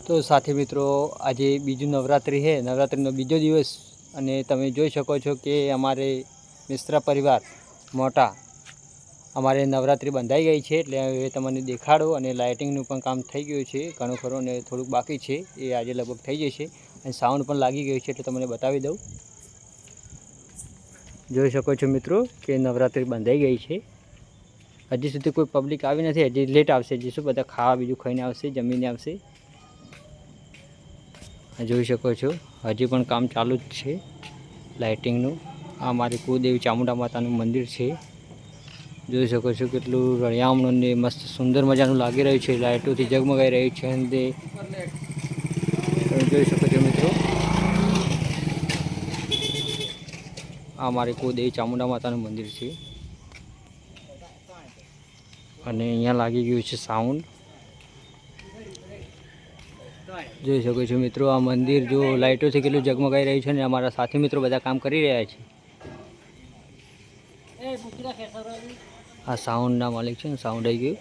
તો સાથી મિત્રો, આજે બીજું નવરાત્રિ છે. નવરાત્રિનો બીજો દિવસ અને તમે જોઈ શકો છો કે અમારે મિશ્રા પરિવાર મોટા અમારે નવરાત્રિ બંધાઈ ગઈ છે એટલે હવે તમને દેખાડો અને લાઇટિંગનું પણ કામ થઈ ગયું છે. ઘણું ખરું અને થોડુંક બાકી છે. એ આજે લગભગ થઈ જશે અને સાઉન્ડ પણ લાગી ગયું છે એટલે તમને બતાવી દઉં. જોઈ શકો છો મિત્રો કે નવરાત્રિ બંધાઈ ગઈ છે. હજી સુધી કોઈ પબ્લિક આવી નથી. હજી લેટ આવશે. હજી શું બધા ખાવા, બીજું ખાઈને આવશે, જમીને આવશે. જોઈ શકો છો. હજી પણ કામ ચાલુ જ છે લાઇટિંગનું. આ મારી કુદેવી ચામુંડા માતાનું મંદિર છે. જોઈ શકો છો કેટલું રળિયામણું ને મસ્ત સુંદર મજાનું લાગી રહ્યું છે. લાઇટોથી ઝગમગાઈ રહ્યું છે અને તે જોઈ શકો છો મિત્રો. આ મારી કુદેવી ચામુંડા માતાનું મંદિર છે. અને અહીંયા લાગી ગયું છે સાઉન્ડ. જોઈ શકો છો મિત્રો આ મંદિર જો લાઇટોથી કેટલું ઝગમગાઈ રહ્યું છે ને અમારા સાથી મિત્રો બધા કામ કરી રહ્યા છે. આ સાઉન્ડના માલિક છે ને સાઉન્ડ આવી ગયું.